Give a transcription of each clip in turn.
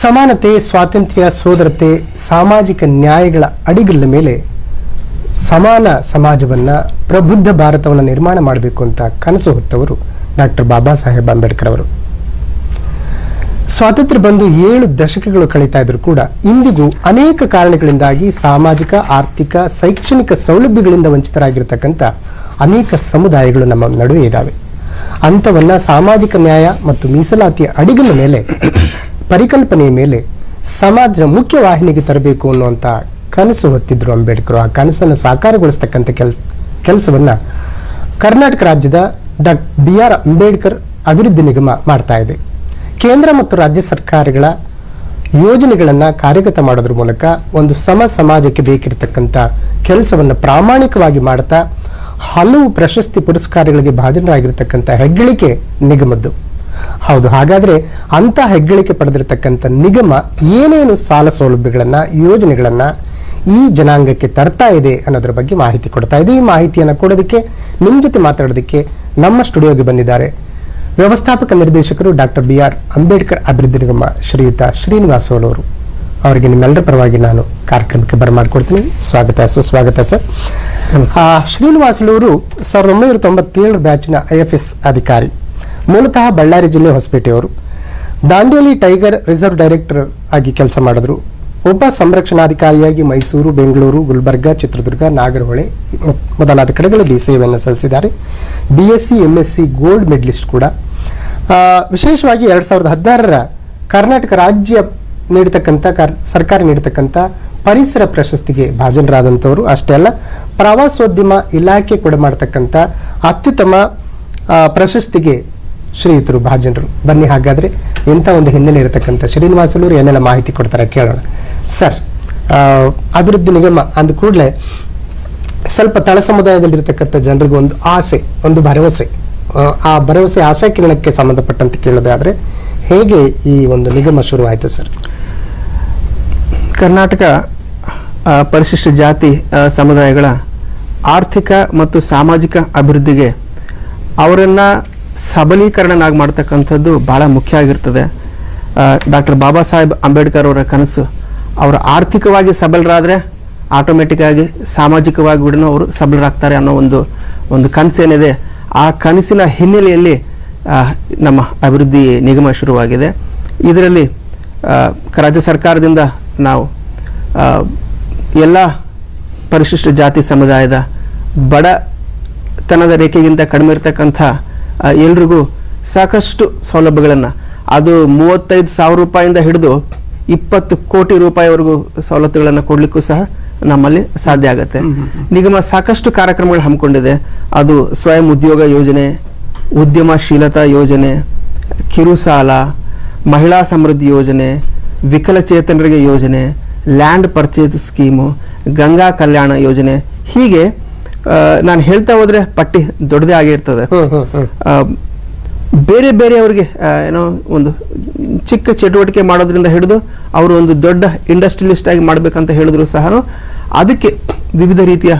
ಸಮಾನತೆ, ಸ್ವಾತಂತ್ರ್ಯ, ಸೋದರತೆ, ಸಾಮಾಜಿಕ ನ್ಯಾಯಗಳ ಅಡಿಗಲ್ಲ ಮೇಲೆ ಸಮಾನ ಸಮಾಜವನ್ನ, ಪ್ರಬುದ್ಧ ಭಾರತವನ್ನು ನಿರ್ಮಾಣ ಮಾಡಬೇಕು ಅಂತ ಕನಸು ಹೊತ್ತವರು ಡಾಕ್ಟರ್ ಬಾಬಾ ಸಾಹೇಬ್ ಅಂಬೇಡ್ಕರ್ ಅವರು. ಸ್ವಾತಂತ್ರ್ಯ ಬಂದು ಏಳು ದಶಕಗಳು ಕಳೀತಾ ಇದ್ರು ಕೂಡ ಇಂದಿಗೂ ಅನೇಕ ಕಾರಣಗಳಿಂದಾಗಿ ಸಾಮಾಜಿಕ, ಆರ್ಥಿಕ, ಶೈಕ್ಷಣಿಕ ಸೌಲಭ್ಯಗಳಿಂದ ವಂಚಿತರಾಗಿರ್ತಕ್ಕಂಥ ಅನೇಕ ಸಮುದಾಯಗಳು ನಮ್ಮ ನಡುವೆ ಇದ್ದಾವೆ ಅಂಥವನ್ನ ಸಾಮಾಜಿಕ ನ್ಯಾಯ ಮತ್ತು ಮೀಸಲಾತಿಯ ಅಡಿಗಿನ ಮೇಲೆ ಪರಿಕಲ್ಪನೆಯ ಮೇಲೆ ಸಮಾಜ ಮುಖ್ಯ ವಾಹಿನಿಗೆ ತರಬೇಕು ಅನ್ನುವಂಥ ಕನಸು ಹೊತ್ತಿದ್ರು ಅಂಬೇಡ್ಕರ್. ಆ ಕನಸನ್ನು ಸಾಕಾರಗೊಳಿಸ್ತಕ್ಕಂಥ ಕೆಲಸ, ಕೆಲಸವನ್ನು ಕರ್ನಾಟಕ ರಾಜ್ಯದ ಡಾ. ಬಿ ಆರ್ ಅಂಬೇಡ್ಕರ್ ಅಭಿವೃದ್ಧಿ ನಿಗಮ ಮಾಡ್ತಾ ಇದೆ. ಕೇಂದ್ರ ಮತ್ತು ರಾಜ್ಯ ಸರ್ಕಾರಗಳ ಯೋಜನೆಗಳನ್ನು ಕಾರ್ಯಗತ ಮಾಡೋದ್ರ ಮೂಲಕ ಒಂದು ಸಮ ಸಮಾಜಕ್ಕೆ ಬೇಕಿರತಕ್ಕಂಥ ಕೆಲಸವನ್ನು ಪ್ರಾಮಾಣಿಕವಾಗಿ ಮಾಡ್ತಾ ಹಲವು ಪ್ರಶಸ್ತಿ ಪುರಸ್ಕಾರಗಳಿಗೆ ಭಾಜನರಾಗಿರ್ತಕ್ಕಂಥ ಹೆಗ್ಗಳಿಕೆ ನಿಗಮದ್ದು. ಹೌದು ಹಾಗಾದ್ರೆ ಅಂತ ಹೆಗ್ಗಳಿಕೆ ಪಡೆದಿರತಕ್ಕಂಥ ನಿಗಮ ಏನೇನು ಸಾಲ ಸೌಲಭ್ಯಗಳನ್ನ ಯೋಜನೆಗಳನ್ನ ಈ ಜನಾಂಗಕ್ಕೆ ತರ್ತಾ ಇದೆ ಅನ್ನೋದ್ರ ಬಗ್ಗೆ ಮಾಹಿತಿ ಕೊಡ್ತಾ ಇದೆ. ಈ ಮಾಹಿತಿಯನ್ನು ಕೊಡೋದಕ್ಕೆ ನಿಮ್ಮ ಜೊತೆ ಮಾತಾಡೋದಕ್ಕೆ ನಮ್ಮ ಸ್ಟುಡಿಯೋಗೆ ಬಂದಿದ್ದಾರೆ ವ್ಯವಸ್ಥಾಪಕ ನಿರ್ದೇಶಕರು ಡಾಕ್ಟರ್ ಬಿ ಆರ್ ಅಂಬೇಡ್ಕರ್ ಅಭಿವೃದ್ಧಿ ನಿಗಮ ಶ್ರೀಯುತ ಶ್ರೀನಿವಾಸ್ ಅವರು ಅವರಿಗೆ ನಿಮ್ಮೆಲ್ಲರ ಪರವಾಗಿ ನಾನು ಕಾರ್ಯಕ್ರಮಕ್ಕೆ ಬರಮಾಡ್ಕೊಡ್ತೀನಿ. ಸ್ವಾಗತ ಸುಸ್ವಾಗತ ಸರ್. ಆ, ಶ್ರೀನಿವಾಸ್ ಅವರು ಸಾವಿರದ ಒಂಬೈನೂರ ತೊಂಬತ್ತೇಳು ಬ್ಯಾಚಿನ ಐ ಎಫ್ ಎಸ್ ಅಧಿಕಾರಿ. ಮೂಲತಃ ಬಳ್ಳಾರಿ ಜಿಲ್ಲೆ ಹೊಸಪೇಟೆಯವರು. ದಾಂಡೇಲಿ ಟೈಗರ್ ರಿಸರ್ವ್ ಡೈರೆಕ್ಟರ್ ಆಗಿ ಕೆಲಸ ಮಾಡಿದ್ರು. ಒಬ್ಬ ಸಂರಕ್ಷಣಾಧಿಕಾರಿಯಾಗಿ ಮೈಸೂರು, ಬೆಂಗಳೂರು, ಗುಲ್ಬರ್ಗ, ಚಿತ್ರದುರ್ಗ, ನಾಗರಹೊಳೆ ಮೊದಲಾದ ಕಡೆಗಳಲ್ಲಿ ಸೇವೆಯನ್ನು ಸಲ್ಲಿಸಿದ್ದಾರೆ. B S C M S C gold medalist ಕೂಡ. ವಿಶೇಷವಾಗಿ ಎರಡು ಸಾವಿರದ ಹದಿನಾರರ ಕರ್ನಾಟಕ ರಾಜ್ಯ ನೀಡತಕ್ಕಂಥ ಕರ್, ಸರ್ಕಾರ ನೀಡತಕ್ಕಂಥ ಪರಿಸರ ಪ್ರಶಸ್ತಿಗೆ ಭಾಜನರಾದಂಥವರು. ಅಷ್ಟೇ ಅಲ್ಲ, ಪ್ರವಾಸೋದ್ಯಮ ಇಲಾಖೆ ಕೂಡ ಮಾಡತಕ್ಕಂಥ ಅತ್ಯುತ್ತಮ ಪ್ರಶಸ್ತಿಗೆ ಶ್ರೀಯುತರು ಭಾಜನರು ಬನ್ನಿ ಹಾಗಾದ್ರೆ ಇಂಥ ಒಂದು ಹಿನ್ನೆಲೆ ಇರತಕ್ಕಂಥ ಶ್ರೀನಿವಾಸಲೂರು ಏನೆಲ್ಲ ಮಾಹಿತಿ ಕೊಡ್ತಾರೆ ಕೇಳೋಣ. ಸರ್ ಅಭಿವೃದ್ಧಿ ನಿಗಮ ಅಂದ ಕೂಡಲೇ ಸ್ವಲ್ಪ ತಳ ಸಮುದಾಯದಲ್ಲಿರ್ತಕ್ಕಂಥ ಜನರಿಗೆ ಒಂದು ಆಸೆ ಒಂದು ಭರವಸೆ. ಆ, ಭರವಸೆ ಆಶಾ ಕಿರಣಕ್ಕೆ ಸಂಬಂಧಪಟ್ಟಂತೆ ಕೇಳೋದಾದರೆ ಹೇಗೆ ಈ ಒಂದು ನಿಗಮ ಶುರುವಾಯಿತು ಸರ್? ಕರ್ನಾಟಕ ಪರಿಶಿಷ್ಟ ಜಾತಿ ಸಮುದಾಯಗಳ ಆರ್ಥಿಕ ಮತ್ತು ಸಾಮಾಜಿಕ ಅಭಿವೃದ್ಧಿಗೆ ಅವರನ್ನು ಸಬಲೀಕರಣನಾಗಿ ಮಾಡ್ತಕ್ಕಂಥದ್ದು ಬಹಳ ಮುಖ್ಯ ಆಗಿರ್ತದೆ. ಡಾಕ್ಟರ್ ಬಾಬಾ ಸಾಹೇಬ್ ಅಂಬೇಡ್ಕರ್ ಅವರ ಕನಸು. ಅವರು ಆರ್ಥಿಕವಾಗಿ ಸಬಲರಾದರೆ ಆಟೋಮೆಟಿಕ್ಕಾಗಿ ಸಾಮಾಜಿಕವಾಗಿ ಕೂಡ ಅವರು ಸಬಲರಾಗ್ತಾರೆ ಅನ್ನೋ ಒಂದು ಒಂದು ಕನಸೇನಿದೆ. ಆ ಕನಸಿನ ಹಿನ್ನೆಲೆಯಲ್ಲಿ ನಮ್ಮ ಅಭಿವೃದ್ಧಿ ನಿಗಮ ಶುರುವಾಗಿದೆ. ಇದರಲ್ಲಿ ರಾಜ್ಯ ಸರ್ಕಾರದಿಂದ ನಾವು ಎಲ್ಲ ಪರಿಶಿಷ್ಟ ಜಾತಿ ಸಮುದಾಯದ ಬಡತನದ ರೇಖೆಗಿಂತ ಕಡಿಮೆ ಇರತಕ್ಕಂಥ ಎಲ್ರಿಗೂ ಸಾಕಷ್ಟು ಸೌಲಭ್ಯಗಳನ್ನು. ಅದು ಮೂವತ್ತೈದು ಸಾವಿರ ರೂಪಾಯಿಂದ ಹಿಡಿದು ಇಪ್ಪತ್ತು ಕೋಟಿ ರೂಪಾಯಿವರೆಗೂ ಸವಲತ್ತುಗಳನ್ನು ಕೊಡಲಿಕ್ಕೂ ಸಹ ನಮ್ಮಲ್ಲಿ ಸಾಧ್ಯ ಆಗುತ್ತೆ. ನಿಗಮ ಸಾಕಷ್ಟು ಕಾರ್ಯಕ್ರಮಗಳು ಹಮ್ಮಿಕೊಂಡಿದೆ. ಅದು ಸ್ವಯಂ ಉದ್ಯೋಗ ಯೋಜನೆ ಉದ್ಯಮಶೀಲತಾ ಯೋಜನೆ ಕಿರು ಸಾಲ ಮಹಿಳಾ ಸಮೃದ್ಧಿ ಯೋಜನೆ ವಿಕಲಚೇತನರಿಗೆ ಯೋಜನೆ land purchase scheme Ganga Kalyana ಯೋಜನೆ ಹೀಗೆ ನಾನು ಹೇಳ್ತಾ ಹೋದ್ರೆ ಪಟ್ಟಿ ದೊಡ್ಡದೇ ಆಗಿರ್ತದೆ ಬೇರೆ ಬೇರೆ ಅವರಿಗೆ ಏನೋ ಒಂದು ಚಿಕ್ಕ ಚಟುವಟಿಕೆ ಮಾಡೋದ್ರಿಂದ ಹಿಡಿದು ಅವರು ಒಂದು ದೊಡ್ಡ ಇಂಡಸ್ಟ್ರಿಯಲಿಸ್ಟ್ ಆಗಿ ಮಾಡಬೇಕಂತ ಹೇಳಿದ್ರು ಸಹ. ಅದಕ್ಕೆ ವಿವಿಧ ರೀತಿಯ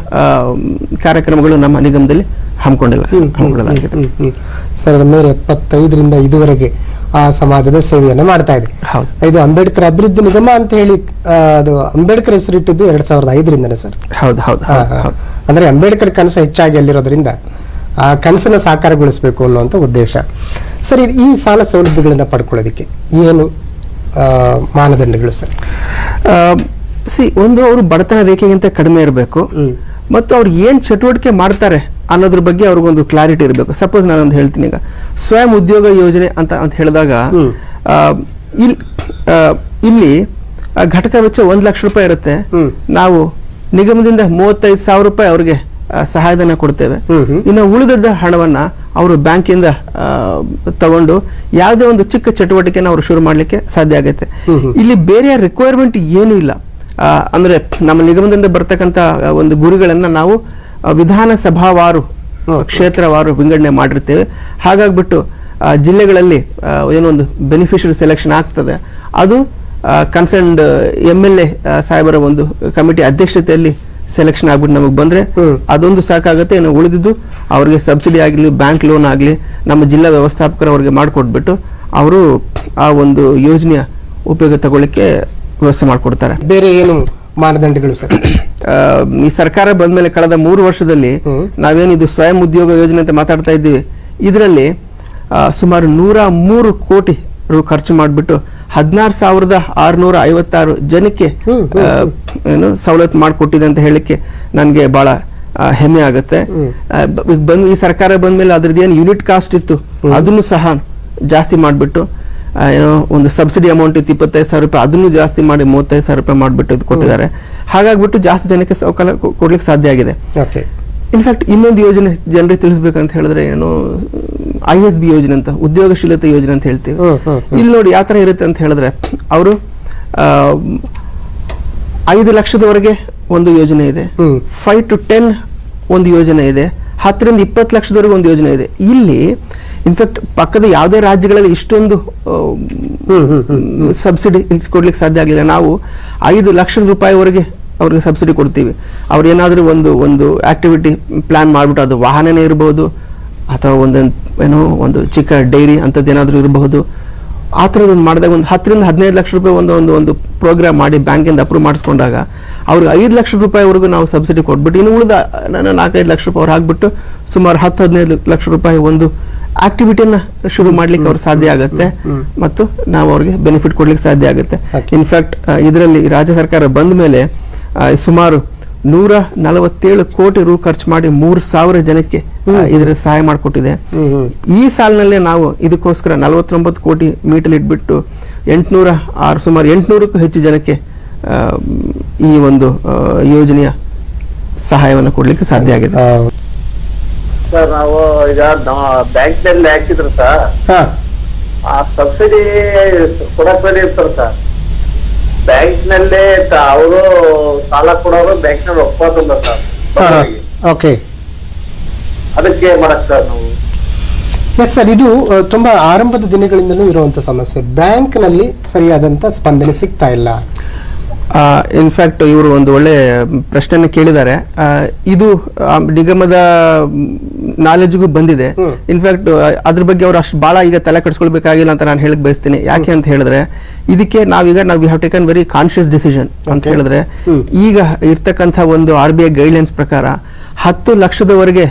ಕಾರ್ಯಕ್ರಮಗಳು ನಮ್ಮ ನಿಗಮದಲ್ಲಿ ಹಮ್ಮಿಕೊಂಡಿಲ್ಲ ಹಮ್ಮಿಕೊಳ್ಳಲಾಗಿದೆ ಹ್ಮ್, ಹ್ಮ್. ಸಾವಿರದ ಒಂಬೈನೂರ ಎಪ್ಪತ್ತೈದರಿಂದ ಇದುವರೆಗೆ ಆ ಸಮಾಜದ ಸೇವೆಯನ್ನು ಮಾಡ್ತಾ ಇದೆ. ಇದು ಅಂಬೇಡ್ಕರ್ ಅಭಿವೃದ್ಧಿ ನಿಗಮ ಅಂತ ಹೇಳಿ ಅದು ಅಂಬೇಡ್ಕರ್ ಹೆಸರಿಟ್ಟಿದ್ದು ಎರಡ್ ಸಾವಿರದ ಐದರಿಂದನೇ ಸರ್ ಹೌದು ಹೌದು. ಅಂದ್ರೆ ಅಂಬೇಡ್ಕರ್ ಕನಸು ಹೆಚ್ಚಾಗಿ ಅಲ್ಲಿರೋದ್ರಿಂದ ಆ ಕನಸನ್ನ ಸಾಕಾರಗೊಳಿಸಬೇಕು ಅನ್ನುವಂಥ ಉದ್ದೇಶ ಸರ್ ಇದು ಈ ಸಾಲ ಸೌಲಭ್ಯಗಳನ್ನ ಪಡ್ಕೊಳ್ಳೋದಕ್ಕೆ ಏನು ಮಾನದಂಡಗಳು ಸರ್ ಸಿ ಒಂದು ಅವರು ಬಡತನ ರೇಖೆಗಿಂತ ಕಡಿಮೆ ಇರಬೇಕು. ಮತ್ತು ಅವ್ರು ಏನು ಚಟುವಟಿಕೆ ಮಾಡ್ತಾರೆ ಅನ್ನೋದ್ರ ಬಗ್ಗೆ ಅವ್ರಿಗೊಂದು ಕ್ಲಾರಿಟಿ ಇರಬೇಕು. ಸಪೋಸ್ ನಾನೊಂದು ಹೇಳ್ತೀನಿ ಈಗ. ಸ್ವಯಂ ಉದ್ಯೋಗ ಯೋಜನೆ ಅಂತ ಅಂತ ಹೇಳಿದಾಗ. ಇಲ್ಲಿ ಇಲ್ಲಿ ಘಟಕ ವೆಚ್ಚ ಒಂದು ಲಕ್ಷ ರೂಪಾಯಿ ಇರುತ್ತೆ. ನಾವು ನಿಗಮದಿಂದ ಮೂವತ್ತೈದು ಸಾವಿರ ರೂಪಾಯಿ ಅವ್ರಿಗೆ ಸಹಾಯಧನ ಕೊಡ್ತೇವೆ. ಇನ್ನು ಉಳಿದದ ಹಣವನ್ನ ಅವರು ಬ್ಯಾಂಕಿಂದ ತಗೊಂಡು ಯಾವುದೇ ಒಂದು ಚಿಕ್ಕ ಚಟುವಟಿಕೆನ ಅವರು ಶುರು ಮಾಡಲಿಕ್ಕೆ ಸಾಧ್ಯ ಆಗುತ್ತೆ. ಇಲ್ಲಿ ಬೇರೆ ರಿಕ್ವೈರ್ಮೆಂಟ್ ಏನೂ ಇಲ್ಲ. ಅಂದ್ರೆ ನಮ್ಮ ನಿಗಮದಿಂದ ಬರ್ತಕ್ಕಂಥ ಒಂದು ಗುರಿಗಳನ್ನು ನಾವು ವಿಧಾನಸಭಾವಾರು ಕ್ಷೇತ್ರವಾರು ವಿಂಗಡಣೆ ಮಾಡಿರ್ತೇವೆ. ಹಾಗಾಗ್ಬಿಟ್ಟು ಜಿಲ್ಲೆಗಳಲ್ಲಿ ಏನೊಂದು ಬೆನಿಫಿಷರಿ ಸೆಲೆಕ್ಷನ್ ಆಗ್ತದೆ. ಅದು ಕನ್ಸರ್ನ್ಡ್ ಎಂ ಎಲ್ ಎ ಸಾಹೇಬರ ಒಂದು ಕಮಿಟಿ ಅಧ್ಯಕ್ಷತೆಯಲ್ಲಿ ಸೆಲೆಕ್ಷನ್ ಆಗ್ಬಿಟ್ಟು ನಮಗೆ ಬಂದ್ರೆ ಅದೊಂದು ಸಾಕಾಗುತ್ತೆ ಏನೋ ಉಳಿದಿದ್ದು ಅವರಿಗೆ ಸಬ್ಸಿಡಿ ಆಗಲಿ ಬ್ಯಾಂಕ್ ಲೋನ್ ಆಗಲಿ ನಮ್ಮ ಜಿಲ್ಲಾ ವ್ಯವಸ್ಥಾಪಕರು ಅವರಿಗೆ ಮಾಡಿಕೊಟ್ಬಿಟ್ಟು ಅವರು ಆ ಒಂದು ಯೋಜನೆಯ ಉಪಯೋಗ ತಗೊಳ್ಳಿಕ್ಕೆ ವ್ಯವಸ್ಥೆ ಮಾಡಿಕೊಡ್ತಾರೆ. ಬೇರೆ ಏನು ಮಾನದಂಡಗಳು ಸರ್? ಈ ಸರ್ಕಾರ ಬಂದ ಮೇಲೆ ಕಳೆದ ಮೂರು ವರ್ಷದಲ್ಲಿ ನಾವೇನಿದು ಸ್ವಯಂ ಉದ್ಯೋಗ ಯೋಜನೆ ಅಂತ ಮಾತಾಡ್ತಾ ಇದ್ದೀವಿ. ಇದರಲ್ಲಿ ಸುಮಾರು ನೂರ ಮೂರು ಕೋಟಿ ರು ಖರ್ಚು ಮಾಡಿಬಿಟ್ಟು ಹದಿನಾರು ಸಾವಿರದ ಆರುನೂರ ಐವತ್ತಾರು ಜನಕ್ಕೆ ಏನು ಸವಲತ್ತು ಮಾಡಿಕೊಟ್ಟಿದೆ ಅಂತ ಹೇಳಕ್ಕೆ ನನಗೆ ಭಾಳ ಹೆಮ್ಮೆ ಆಗುತ್ತೆ. ಬಂದು ಬಂದ್ ಈ ಸರ್ಕಾರ ಬಂದ್ಮೇಲೆ ಅದ್ರದ್ದು ಏನು ಯೂನಿಟ್ ಕಾಸ್ಟ್ ಇತ್ತು ಅದನ್ನು ಸಹ ಜಾಸ್ತಿ ಮಾಡಿಬಿಟ್ಟು ಏನೋ ಒಂದು ಸಬ್ಸಿಡಿ ಅಮೌಂಟ್ ಇತ್ತು ಇಪ್ಪತ್ತೈದು ಸಾವಿರ ರೂಪಾಯಿ ಅದನ್ನು ಜಾಸ್ತಿ ಮಾಡಿ ಮೂವತ್ತೈದು ಸಾವಿರ ರೂಪಾಯಿ ಮಾಡಿಬಿಟ್ಟು ಇದು ಕೊಟ್ಟಿದ್ದಾರೆ. ಹಾಗಾಗ್ಬಿಟ್ಟು ಜಾಸ್ತಿ ಜನಕ್ಕೆ ಸೌಕರ್ಯ ಕೊಡ್ಲಿಕ್ಕೆ ಸಾಧ್ಯ ಆಗಿದೆ. ಓಕೆ ಇನ್ಫ್ಯಾಕ್ಟ್ ಇನ್ನೊಂದು ಯೋಜನೆ ಜನರಿಗೆ ತಿಳಿಸ್ಬೇಕಂತ ಹೇಳಿದ್ರೆ ಏನು ಐ ಎಸ್ ಬಿ ಯೋಜನೆ ಅಂತ ಉದ್ಯೋಗಶೀಲತೆ ಯೋಜನೆ ಅಂತ ಹೇಳ್ತೀವಿ. ಇಲ್ಲಿ ನೋಡಿ ಯಾವ ಥರ ಇರುತ್ತೆ ಅಂತ ಹೇಳಿದ್ರೆ ಅವರು ಐದು ಲಕ್ಷದವರೆಗೆ ಒಂದು ಯೋಜನೆ ಇದೆ. ಫೈವ್ ಟು ಟೆನ್ ಒಂದು ಯೋಜನೆ ಇದೆ. ಹತ್ತರಿಂದ ಇಪ್ಪತ್ತು ಲಕ್ಷದವರೆಗೂ ಒಂದು ಯೋಜನೆ ಇದೆ. ಇಲ್ಲಿ ಇನ್ಫ್ಯಾಕ್ಟ್ ಪಕ್ಕದ ಯಾವುದೇ ರಾಜ್ಯಗಳಲ್ಲಿ ಇಷ್ಟೊಂದು ಸಬ್ಸಿಡಿ ಕೊಡ್ಲಿಕ್ಕೆ ಸಾಧ್ಯ ಆಗಲಿಲ್ಲ. ನಾವು ಐದು ಲಕ್ಷ ರೂಪಾಯಿವರೆಗೆ ಅವ್ರಿಗೆ ಸಬ್ಸಿಡಿ ಕೊಡ್ತೀವಿ. ಅವ್ರು ಏನಾದರೂ ಒಂದು ಒಂದು ಆಕ್ಟಿವಿಟಿ ಪ್ಲಾನ್ ಮಾಡಿಬಿಟ್ಟು ಅದು ವಾಹನನೇ ಇರಬಹುದು ಅಥವಾ ಒಂದು ಏನೋ ಒಂದು ಚಿಕ್ಕ ಡೈರಿ ಅಂಥದ್ದು ಏನಾದರೂ ಇರಬಹುದು ಆ ಥರದ್ದು ಮಾಡಿದಾಗ ಒಂದು ಹತ್ತರಿಂದ ಹದಿನೈದು ಲಕ್ಷ ರೂಪಾಯಿ ಒಂದು ಒಂದು ಒಂದು ಪ್ರೋಗ್ರಾಮ್ ಮಾಡಿ ಬ್ಯಾಂಕಿಂದ ಅಪ್ರೂವ್ ಮಾಡಿಸ್ಕೊಂಡಾಗ ಅವ್ರಿಗೆ ಐದು ಲಕ್ಷ ರೂಪಾಯಿವರೆಗೂ ನಾವು ಸಬ್ಸಿಡಿ ಕೊಟ್ಬಿಟ್ಟು ಇನ್ನು ಉಳಿದ ನಾಲ್ಕೈದು ಲಕ್ಷ ರೂಪಾಯಿ ಅವ್ರು ಹಾಕ್ಬಿಟ್ಟು ಸುಮಾರು ಹತ್ತು ಹದಿನೈದು ಲಕ್ಷ ರೂಪಾಯಿ ಒಂದು ಆಕ್ಟಿವಿಟಿಯನ್ನ ಶುರು ಮಾಡ್ಲಿಕ್ಕೆ ಅವ್ರಿಗೆ ಸಾಧ್ಯ ಆಗುತ್ತೆ. ಮತ್ತು ನಾವು ಅವ್ರಿಗೆ ಬೆನಿಫಿಟ್ ಕೊಡ್ಲಿಕ್ಕೆ ಸಾಧ್ಯ ಆಗುತ್ತೆ. ಇನ್ಫ್ಯಾಕ್ಟ್ ಇದರಲ್ಲಿ ರಾಜ್ಯ ಸರ್ಕಾರ ಬಂದ ಮೇಲೆ ಸುಮಾರು ನೂರ ನಲವತ್ತೇಳು ಕೋಟಿ ರು ಖರ್ಚು ಮಾಡಿ ಮೂರು ಸಾವಿರ ಜನಕ್ಕೆ ಇದ್ರ ಸಹಾಯ ಮಾಡಿಕೊಟ್ಟಿದೆ. ಈ ಸಾಲಿನಲ್ಲೇ ನಾವು ಇದಕ್ಕೋಸ್ಕರ ನಲವತ್ತೊಂಬತ್ತು ಕೋಟಿ ಮೀಟಲ್ ಇಟ್ಬಿಟ್ಟು ಎಂಟುನೂರ ಆರು ಸುಮಾರು ಎಂಟುನೂರಕ್ಕೂ ಹೆಚ್ಚು ಜನಕ್ಕೆ ಈ ಒಂದು ಯೋಜನೆಯ ಸಹಾಯವನ್ನು ಕೊಡ್ಲಿಕ್ಕೆ ಸಾಧ್ಯ ಆಗಿದೆ. ಸರ್ ನಾವು ಈಗ ಬ್ಯಾಂಕ್ನಲ್ಲಿ ಹಾಕಿದ್ರು ಸರ್. ಆ ಸಬ್ಸಿಡಿ ಕೊಡಕ್ ಇರ್ತಾರೆ ಸರ್ ಬ್ಯಾಂಕ್ನಲ್ಲಿ ಅವರು ಸಾಲ ಕೊಡೋರು ಬ್ಯಾಂಕ್ನಲ್ಲಿ ಒಪ್ಪೋದಿಲ್ಲ ಸರ್. ಓಕೆ. ಅದಕ್ಕೆ ಮಾಡಕ್ ಸರ್ ನಾವು? ಎಸ್ ಸರ್ ಇದು ತುಂಬಾ ಆರಂಭದ ದಿನಗಳಿಂದಲೂ ಇರುವಂತ ಸಮಸ್ಯೆ. ಬ್ಯಾಂಕ್ನಲ್ಲಿ ಸರಿಯಾದಂತ ಸ್ಪಂದನೆ ಸಿಗ್ತಾ ಇಲ್ಲ. ಇನ್ಫ್ಯಾಕ್ಟ್ ಇವರು ಒಂದು ಒಳ್ಳೆ ಪ್ರಶ್ನೆಯನ್ನು ಕೇಳಿದ್ದಾರೆ. ಇದು ನಿಗಮದ ನಾಲೆಜ್ಗೂ ಬಂದಿದೆ. ಇನ್ಫ್ಯಾಕ್ಟ್ ಅದ್ರ ಬಗ್ಗೆ ಅವರು ಅಷ್ಟು ಬಹಳ ಈಗ ತಲೆ ಕೆಡಿಸ್ಕೊಳ್ಬೇಕಾಗಿಲ್ಲ ಅಂತ ನಾನು ಹೇಳಕ್ ಬಯಸ್ತೀನಿ. ಯಾಕೆ ಅಂತ ಹೇಳಿದ್ರೆ ಇದಕ್ಕೆ ನಾವೀಗ ನಾವು have taken very conscious decision ಅಂತ ಹೇಳಿದ್ರೆ ಈಗ ಇರ್ತಕ್ಕಂಥ ಒಂದು ಆರ್ ಬಿ ಐ ಗೈಡ್ಲೈನ್ಸ್ ಪ್ರಕಾರ ಹತ್ತು ಲಕ್ಷದವರೆಗೆ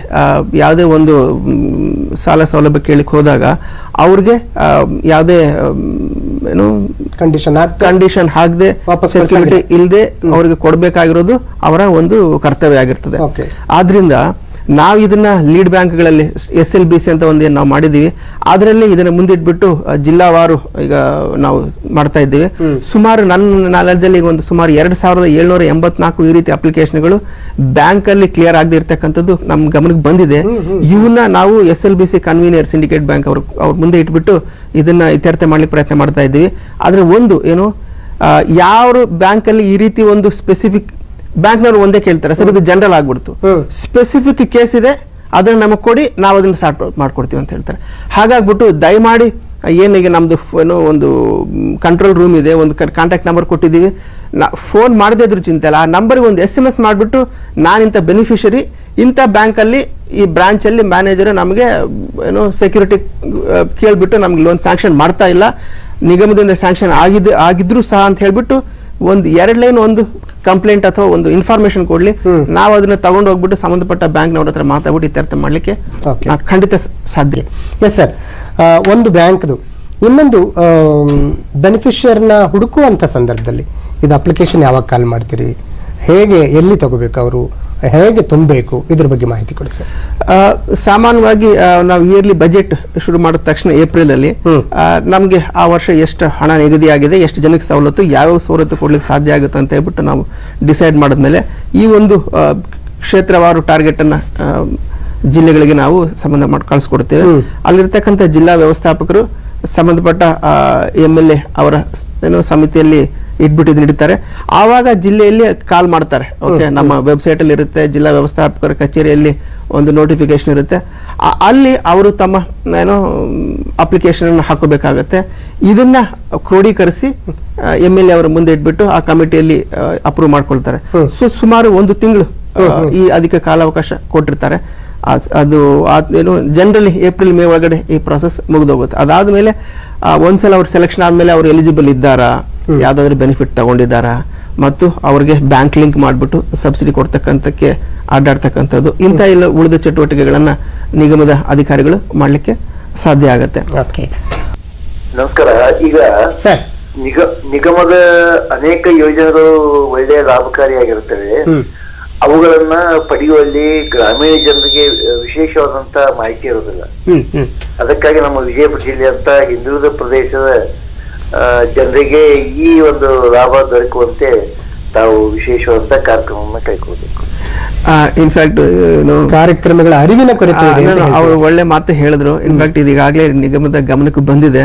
ಯಾವುದೇ ಒಂದು ಸಾಲ ಸೌಲಭ್ಯ ಕೇಳಿಕ್ ಹೋದಾಗ ಅವ್ರಿಗೆ ಯಾವುದೇ ಏನು ಕಂಡೀಷನ್ ಕಂಡೀಷನ್ ಹಾಕದೆ ಸೆಕ್ಯೂರಿಟಿ ಇಲ್ಲದೆ ಅವರಿಗೆ ಕೊಡಬೇಕಾಗಿರೋದು ಅವರ ಒಂದು ಕರ್ತವ್ಯ ಆಗಿರ್ತದೆ. ಆದ್ರಿಂದ ನಾವು ಇದನ್ನ ಲೀಡ್ ಬ್ಯಾಂಕ್ಗಳಲ್ಲಿ ಎಸ್ ಎಲ್ ಬಿ ಸಿ ಅಂತ ಒಂದು ಏನ್ ನಾವು ಮಾಡಿದೀವಿ ಅದರಲ್ಲಿ ಇದನ್ನ ಮುಂದಿಟ್ಬಿಟ್ಟು ಜಿಲ್ಲಾವಾರು ಈಗ ನಾವು ಮಾಡ್ತಾ ಇದ್ದೀವಿ. ಸುಮಾರು ನನ್ನ ನಾಲೆಜಲ್ಲಿ ಈಗ ಒಂದು ಸುಮಾರು ಎರಡು ಸಾವಿರದ ಏಳ್ನೂರ ಎಂಬತ್ನಾಲ್ಕು ಈ ರೀತಿ ಅಪ್ಲಿಕೇಶನ್ಗಳು ಬ್ಯಾಂಕ್ ಅಲ್ಲಿ ಕ್ಲಿಯರ್ ಆಗದಿರ್ತಕ್ಕಂಥದ್ದು ನಮ್ಮ ಗಮನಕ್ಕೆ ಬಂದಿದೆ. ಇವನ್ನ ನಾವು S L B C convenor Syndicate Bank ಅವರು ಅವ್ರ ಮುಂದೆ ಇಟ್ಬಿಟ್ಟು ಇದನ್ನ ಇತ್ಯರ್ಥ ಮಾಡ್ಲಿಕ್ಕೆ ಪ್ರಯತ್ನ ಮಾಡ್ತಾ ಇದ್ದೀವಿ. ಆದರೆ ಒಂದು ಏನು ಯಾವ ಬ್ಯಾಂಕ್ ಅಲ್ಲಿ ಈ ರೀತಿ ಒಂದು ಸ್ಪೆಸಿಫಿಕ್ ಬ್ಯಾಂಕ್ನವ್ರು ಒಂದೇ ಕೇಳ್ತಾರೆ ಸರ್ ಇದು ಜನರಲ್ ಆಗ್ಬಿಡ್ತು. ಸ್ಪೆಸಿಫಿಕ್ ಕೇಸ್ ಇದೆ ಅದನ್ನ ನಮಗೆ ಕೊಡಿ ನಾವು ಅದನ್ನ ಸಾರ್ಟ್ ಔಟ್ ಮಾಡ್ಕೊಡ್ತೀವಿ ಅಂತ ಹೇಳ್ತಾರೆ. ಹಾಗಾಗ್ಬಿಟ್ಟು ದಯಮಾಡಿ ಏನಿಗೆ ನಮ್ದು ಏನೋ ಒಂದು ಕಂಟ್ರೋಲ್ ರೂಮ್ ಇದೆ ಒಂದು ಕಾಂಟ್ಯಾಕ್ಟ್ ನಂಬರ್ ಕೊಟ್ಟಿದ್ದೀವಿ. ನಾ ಫೋನ್ ಮಾಡದೇ ಇದ್ರು ಚಿಂತೆ ಅಲ್ಲ ಆ ನಂಬರ್ಗೆ ಒಂದು ಎಸ್ ಎಂ ಎಸ್ ಮಾಡಿಬಿಟ್ಟು ನಾನಿಂಥ ಬೆನಿಫಿಷರಿ ಇಂಥ ಬ್ಯಾಂಕಲ್ಲಿ ಈ ಬ್ರಾಂಚಲ್ಲಿ ಮ್ಯಾನೇಜರ್ ನಮಗೆ ಏನೋ ಸೆಕ್ಯೂರಿಟಿ ಕೇಳಿಬಿಟ್ಟು ನಮ್ಗೆ ಲೋನ್ ಸ್ಯಾಂಕ್ಷನ್ ಮಾಡ್ತಾ ಇಲ್ಲ. ನಿಗಮದಿಂದ ಸ್ಯಾಂಕ್ಷನ್ ಆಗಿದೆ ಆಗಿದ್ರು ಸಹ ಅಂತ ಹೇಳ್ಬಿಟ್ಟು ಒಂದು ಎರಡು ಲೈನ್ ಒಂದು ಕಂಪ್ಲೇಂಟ್ ಅಥವಾ ಒಂದು ಇನ್ಫಾರ್ಮೇಶನ್ ಕೊಡ್ಲಿ. ನಾವು ಅದನ್ನ ತಗೊಂಡು ಹೋಗ್ಬಿಟ್ಟು ಸಂಬಂಧಪಟ್ಟ ಬ್ಯಾಂಕ್ನವ್ರ ಹತ್ರ ಮಾತಾಡ್ಬಿಟ್ಟು ಇತ್ಯರ್ಥ ಮಾಡ್ಲಿಕ್ಕೆ. ಖಂಡಿತ ಸಾಧ್ಯ. ಎಸ್ ಸರ್ ಒಂದು ಬ್ಯಾಂಕ್ದು. ಇನ್ನೊಂದು ಬೆನಿಫಿಷಿಯರ್ನ ಹುಡುಕುವಂಥ ಸಂದರ್ಭದಲ್ಲಿ ಇದು ಅಪ್ಲಿಕೇಶನ್ ಯಾವಾಗ ಕಾಲ್ ಮಾಡ್ತೀರಿ? ಹೇಗೆ ಎಲ್ಲಿ ತಗೋಬೇಕು ಅವರು? ಹೇಗೆ ತುಂಬಬೇಕು? ಇದ್ರ ಬಗ್ಗೆ ಮಾಹಿತಿ ಕೊಡಿ ಸರ್. ಸಾಮಾನ್ಯವಾಗಿ ನಾವು ಇಯರ್ಲಿ ಬಜೆಟ್ ಶುರು ಮಾಡಿದ ತಕ್ಷಣ ಏಪ್ರಿಲ್ ಅಲ್ಲಿ ನಮಗೆ ಆ, ವರ್ಷ ಎಷ್ಟು ಹಣ ನಿಗದಿಯಾಗಿದೆ ಎಷ್ಟು ಜನಕ್ಕೆ ಸವಲತ್ತು ಯಾವ ಸವಲತ್ತು ಕೊಡ್ಲಿಕ್ಕೆ ಸಾಧ್ಯ ಆಗುತ್ತೆ ಅಂತ ಹೇಳ್ಬಿಟ್ಟು ನಾವು ಡಿಸೈಡ್ ಮಾಡಿದ್ಮೇಲೆ ಈ ಒಂದು ಕ್ಷೇತ್ರವಾರು ಟಾರ್ಗೆಟ್ ಅನ್ನ ಜಿಲ್ಲೆಗಳಿಗೆ ನಾವು ಸಂಬಂಧ ಮಾಡಿ ಕಳಿಸ್ಕೊಡ್ತೇವೆ. ಅಲ್ಲಿರ್ತಕ್ಕಂಥ ಜಿಲ್ಲಾ ವ್ಯವಸ್ಥಾಪಕರು ಸಂಬಂಧಪಟ್ಟ ಎಂ ಎಲ್ ಎ ಅವರ ಏನೋ ಸಮಿತಿಯಲ್ಲಿ ಇಟ್ಬಿಟ್ಟು ಇದನ್ನ ಇಡ್ತಾರೆ. ಆವಾಗ ಜಿಲ್ಲೆಯಲ್ಲಿ ಕಾಲ್ ಮಾಡ್ತಾರೆ. ಓಕೆ ನಮ್ಮ ವೆಬ್ಸೈಟ್ ಅಲ್ಲಿ ಇರುತ್ತೆ ಜಿಲ್ಲಾ ವ್ಯವಸ್ಥಾಪಕರ ಕಚೇರಿಯಲ್ಲಿ ಒಂದು ನೋಟಿಫಿಕೇಶನ್ ಇರುತ್ತೆ. ಅಲ್ಲಿ ಅವರು ತಮ್ಮ ಏನೋ ಅಪ್ಲಿಕೇಶನ್ ಅನ್ನು ಹಾಕೋಬೇಕಾಗತ್ತೆ. ಇದನ್ನ ಕ್ರೋಢೀಕರಿಸಿ ಎಂ ಎಲ್ ಎ ಅವರ ಮುಂದೆ ಇಟ್ಬಿಟ್ಟು ಆ ಕಮಿಟಿಯಲ್ಲಿ ಅಪ್ರೂವ್ ಮಾಡ್ಕೊಳ್ತಾರೆ. ಸೊ ಸುಮಾರು ಒಂದು ತಿಂಗಳು ಈ ಅಧಿಕ ಕಾಲಾವಕಾಶ ಕೊಟ್ಟಿರ್ತಾರೆ. ಅದ್- ಏನು ಜನರಲಿ ಏಪ್ರಿಲ್ ಮೇ ಒಳಗಡೆ ಈ ಪ್ರಾಸೆಸ್ ಮುಗಿದೋಗುತ್ತೆ. ಅದಾದ್ಮೇಲೆ ಒಂದ್ಸಲ ಅವ್ರ ಸೆಲೆಕ್ಷನ್ ಆದ್ಮೇಲೆ ಅವ್ರು ಎಲಿಜಿಬಲ್ ಇದ್ದಾರಾ? ಯಾವ್ದಾದ್ರು ಬೆನಿಫಿಟ್ ತಗೊಂಡಿದ್ದಾರಾ? ಮತ್ತು ಅವ್ರಿಗೆ ಬ್ಯಾಂಕ್ ಲಿಂಕ್ ಮಾಡಿಬಿಟ್ಟು ಸಬ್ಸಿಡಿ ಕೊಡ್ತಕ್ಕಂಥಕ್ಕೆ ಅಡ್ಡಾಡ್ತಕ್ಕಂಥದ್ದು. ಇಂಥ ಎಲ್ಲ ಉಳಿದ ಚಟುವಟಿಕೆಗಳನ್ನ ನಿಗಮದ ಅಧಿಕಾರಿಗಳು ಮಾಡ್ಲಿಕ್ಕೆ ಸಾಧ್ಯ ಆಗತ್ತೆ. ಓಕೆ. ನಮಸ್ಕಾರ. ಈಗ ಸರ್. ನಿಗ ನಿಗಮದ ಅನೇಕ ಯೋಜನೆಗಳು ಒಳ್ಳೆಯ ಲಾಭಕಾರಿಯಾಗಿರುತ್ತವೆ. ಅವುಗಳನ್ನ ಪಡೆಯುವಲ್ಲಿ ಗ್ರಾಮೀಣ ಜನರಿಗೆ ವಿಶೇಷವಾದಂತ ಮಾಹಿತಿ ಇರೋದಿಲ್ಲ ಅದಕ್ಕಾಗಿ ನಮ್ಮ ವಿಜಯಪುರ ಜಿಲ್ಲೆಯಂತ ಹಿಂದುಳಿದ ಪ್ರದೇಶದ ಜನರಿಗೆ ಈ ಒಂದು ಲಾಭ ದೊರಕುವಂತೆ ತಾವು ವಿಶೇಷವಾದ ಕಾರ್ಯಕ್ರಮವನ್ನು ಕೈಗೊಳ್ಳಬೇಕು ಇನ್ಫ್ಯಾಕ್ಟ್ ಕಾರ್ಯಕ್ರಮಗಳ ಅರಿವಿನ ಕೊರತೆ ಅವರು ಒಳ್ಳೆ ಮಾತು ಹೇಳಿದ್ರು. ಇನ್ಫ್ಯಾಕ್ಟ್ ಇದೀಗಾಗಲೇ ನಿಗಮದ ಗಮನಕ್ಕೆ ಬಂದಿದೆ.